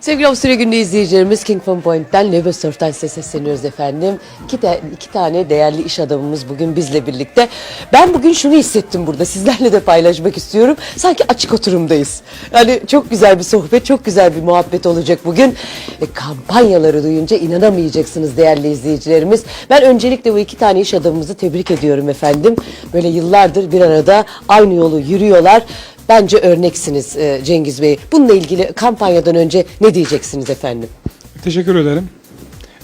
Sevgili Avusturya Günü izleyicilerimiz King From Point'ten Lebe Surf'tan size sesleniyoruz efendim. İki, de, iki tane değerli iş adamımız bugün bizle birlikte. Ben bugün şunu hissettim burada sizlerle de paylaşmak istiyorum. Sanki açık oturumdayız. Yani çok güzel bir sohbet, çok güzel bir muhabbet olacak bugün. E, kampanyaları duyunca inanamayacaksınız değerli izleyicilerimiz. Ben öncelikle bu iki tane iş adamımızı tebrik ediyorum efendim. Böyle yıllardır bir arada aynı yolu yürüyorlar. Bence örneksiniz e, Cengiz Bey. Bununla ilgili kampanyadan önce ne diyeceksiniz efendim? Teşekkür ederim.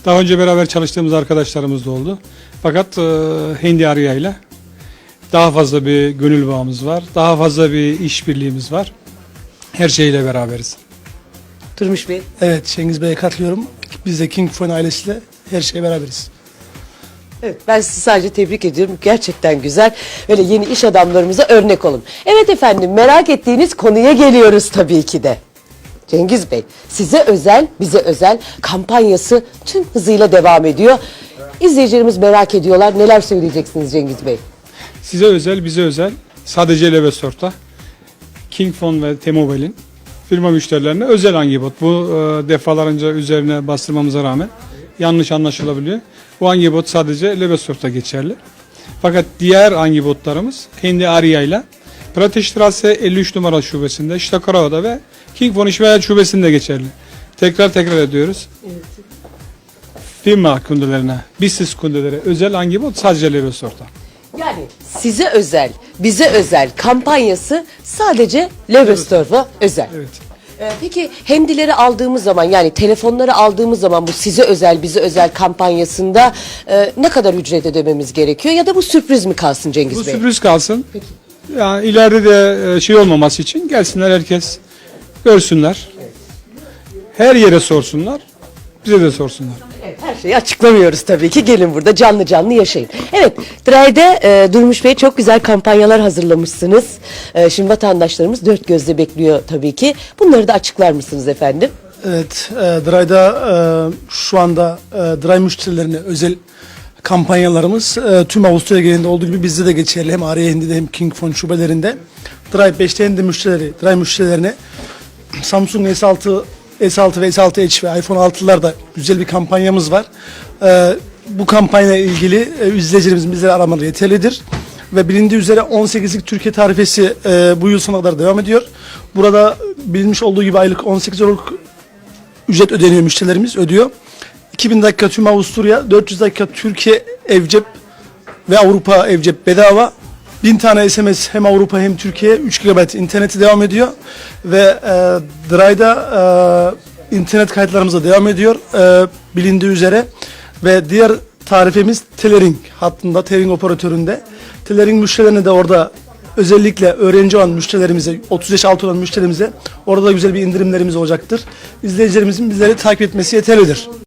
Daha önce beraber çalıştığımız arkadaşlarımız da oldu. Fakat e, Hindi Arya ile daha fazla bir gönül bağımız var. Daha fazla bir işbirliğimiz var. Her şeyle beraberiz. Durmuş Bey. Evet Cengiz Bey'e katılıyorum. Biz de King Phone ailesiyle her şeye beraberiz. Evet, ben sizi sadece tebrik ediyorum. Gerçekten güzel. Böyle yeni iş adamlarımıza örnek olun. Evet efendim merak ettiğiniz konuya geliyoruz tabii ki de. Cengiz Bey, size özel, bize özel kampanyası tüm hızıyla devam ediyor. İzleyicilerimiz merak ediyorlar. Neler söyleyeceksiniz Cengiz Bey? Size özel, bize özel. Sadece Levesort'ta King Phone ve T-Mobile'in firma müşterilerine özel angibot. Bu e, defalarınca üzerine bastırmamıza rağmen yanlış anlaşılabiliyor. Bu angibot sadece Levesort'ta geçerli. Fakat diğer angibotlarımız Hindi Arya ile Prateştrase 53 numara şubesinde, Ştakarova'da ve King Phone İşveren şubesinde geçerli. Tekrar tekrar ediyoruz. Firma kundelerine, business kundelere özel angibot sadece Levesort'ta. Yani size özel, bize özel kampanyası sadece Leverstorf'a özel. Evet. Ee, Peki hendileri aldığımız zaman yani telefonları aldığımız zaman bu size özel bize özel kampanyasında e, ne kadar ücret ödememiz gerekiyor ya da bu sürpriz mi kalsın Cengiz Bu Bey? sürpriz kalsın. Yani ileride de e, şey olmaması için gelsinler herkes görsünler. Her yere sorsunlar. Bize de sorsunlar. Şeyi açıklamıyoruz tabii ki. Gelin burada canlı canlı yaşayın. Evet, Dray'de e, Durmuş Bey çok güzel kampanyalar hazırlamışsınız. E, şimdi vatandaşlarımız dört gözle bekliyor tabii ki. Bunları da açıklar mısınız efendim? Evet, e, Dry'da e, şu anda e, Dry müşterilerine özel kampanyalarımız e, tüm Avusturya genelinde olduğu gibi bizde de geçerli. Hem Arya hem King Phone şubelerinde. Dry 5'te Hindi müşterileri, Dry müşterilerine Samsung S6 S6 ve S6 Edge ve iPhone 6'larda güzel bir kampanyamız var. E, bu kampanya ilgili e, izleyicilerimizin bizleri aramaları yeterlidir. Ve bilindiği üzere 18'lik Türkiye tarifesi e, bu yıl sonuna kadar devam ediyor. Burada bilinmiş olduğu gibi aylık 18 Aralık ücret ödeniyor müşterilerimiz ödüyor. 2000 dakika tüm Avusturya, 400 dakika Türkiye evcep ve Avrupa evcep bedava. 1000 tane SMS hem Avrupa hem Türkiye 3 GB interneti devam ediyor ve e, Dry'da e, internet kayıtlarımız da devam ediyor e, bilindiği üzere ve diğer tarifemiz Telering hattında Telering operatöründe. Telering müşterilerine de orada özellikle öğrenci olan müşterilerimize 30 yaş altı olan müşterimize orada da güzel bir indirimlerimiz olacaktır. İzleyicilerimizin bizleri takip etmesi yeterlidir.